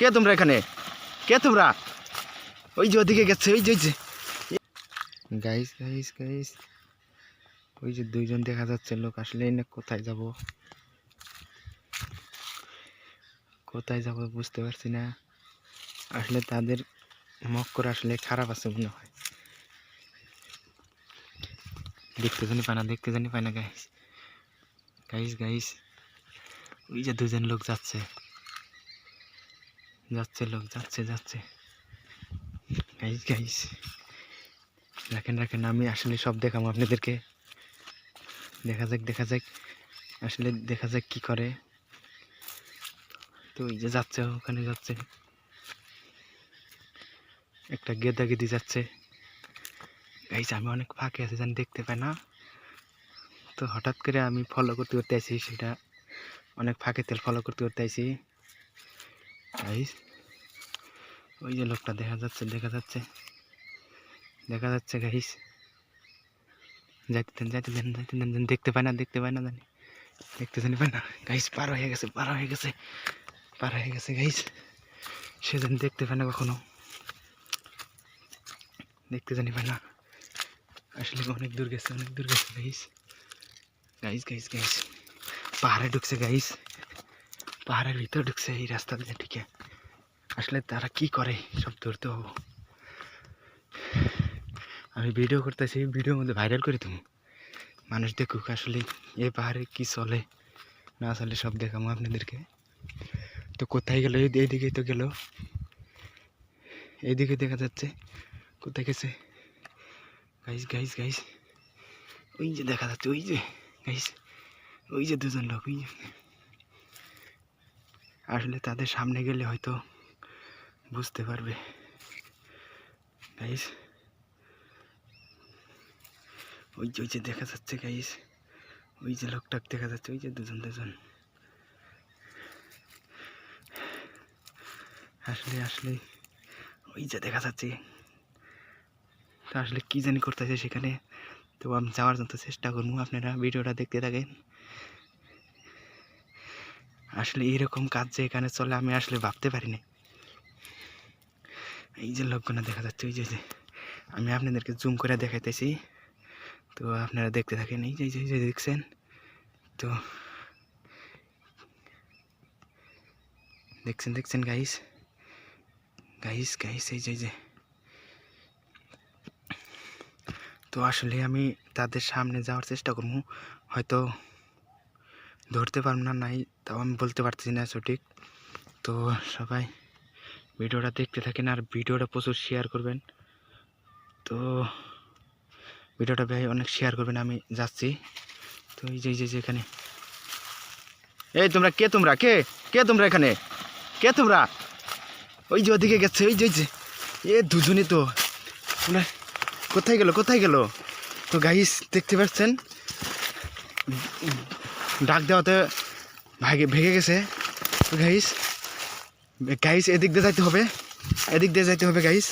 কে তোমরা এখানে? কে তোমরা? ওই যে ওদিকে গেছে, ওই যে ওই যে। গাইস গাইস গাইস ওই যে দুইজন দেখা যাচ্ছে, লোক আসলে না কোথায় যাব? কোথায় যাব বুঝতে পারছি না। আসলে তাদের মক্কর আসলে খারাপ আছে মনে হয়। দেখতে জানি পায় না, দেখতে জানি পায় না গাইস গাইস গাইস ওই যে দুজন লোক যাচ্ছে। যাচ্ছে লোক, যাচ্ছে যাচ্ছে। গাইস গাইস রাখেন রাখেন আমি আসলে সব দেখাবো আপনাদেরকে। দেখা যাক দেখা যাক। আসলে দেখা যাক কি করে। তো ওই যে যাচ্ছে, ওখানে যাচ্ছে। একটা গেদা গেদি যাচ্ছে। গাইস আমি অনেক ফাঁকে আছি, জানি, দেখতে পাই না। তো হঠাৎ করে আমি ফলো করতে করতে আছি সেটা অনেক ফাঁকে তেল ফলো করতে করতে আছি ওই যে লোকটা দেখা যাচ্ছে দেখা যাচ্ছে দেখা যাচ্ছে গাইস যাইতে দেন যাইতে দেন যাইতে দেন দেন, দেখতে পায় না দেখতে পায় না জানি দেখতে জানি পায় না গাইস পার হয়ে গেছে পার হয়ে গেছে পার হয়ে গেছে গাইস সে জানি দেখতে পায় না কখনো দেখতে জানি পায় না আসলে অনেক দূর গেছে অনেক দূর গেছে গাইস গাইস গাইস গাইস পাহাড়ে ঢুকছে গাইস পাহাড়ের ভিতর ঢুকছে এই রাস্তা দিয়ে ঠিক আসলে তারা কি করে, সব ধরতে হব। আমি ভিডিও করতেছি ভিডিওর মধ্যে ভাইরাল করে তুমি মানুষ দেখুক আসলে এ পাহাড়ে কি চলে, না চলে, সব দেখাবো আপনাদেরকে। তো কোথায় গেল? এই এইদিকেই তো গেল। এইদিকে দেখা যাচ্ছে, কোথায় গেছে? গাইস গাইস গাইস ওই যে দেখা যাচ্ছে, ওই যে গাইস ওই যে দুজন লোক, ওই যে। আসলে তাদের সামনে গেলে হয়তো বুঝতে পারবে। গাইস ওই যে ওই যে দেখা যাচ্ছে গাইস ওই যে লোকটাক দেখা যাচ্ছে, ওই যে দুজন দুজন। আসলে আসলে ওই যে দেখা যাচ্ছে, তো আসলে কী জানি করতেছে সেখানে। তো আমি যাওয়ার জন্য চেষ্টা করব, আপনারা ভিডিওটা দেখতে থাকেন। আসলে এইরকম কাজ যে এখানে চলে, আমি আসলে ভাবতে পারিনি। এই যে লোকগুলো দেখা যাচ্ছে ওই যে আমি আপনাদেরকে জুম করে দেখাইতেছি। তো আপনারা দেখতে থাকেন, এই যে দেখছেন? তো দেখছেন দেখছেন গাইস গাইস গাইস এই যে এই যে। তো আসলে আমি তাদের সামনে যাওয়ার চেষ্টা করব। হয়তো ধরতে পারব না, নাই, তাও আমি বলতে পারতেছি না সঠিক। তো সবাই ভিডিওটা দেখতে থাকেন আর ভিডিওটা প্রচুর শেয়ার করবেন। তো ভিডিওটা ভাই অনেক শেয়ার করবেন, আমি যাচ্ছি। তো এই যে যে এখানে। এই তোমরা কে তোমরা? কে? কে তোমরা এখানে? কে তোমরা? ওই যে ওদিকে গেছে, ওই যে ওই যে। এ দুজনই তো। কোথায় গেল কোথায় গেল? তো গাইস দেখতে পাচ্ছেন? ডাক দেওয়াতে ভাগে ভেঙে গেছে। গাইস গাইস এদিক দিয়ে যাইতে হবে। এদিক দিয়ে যাইতে হবে গাইস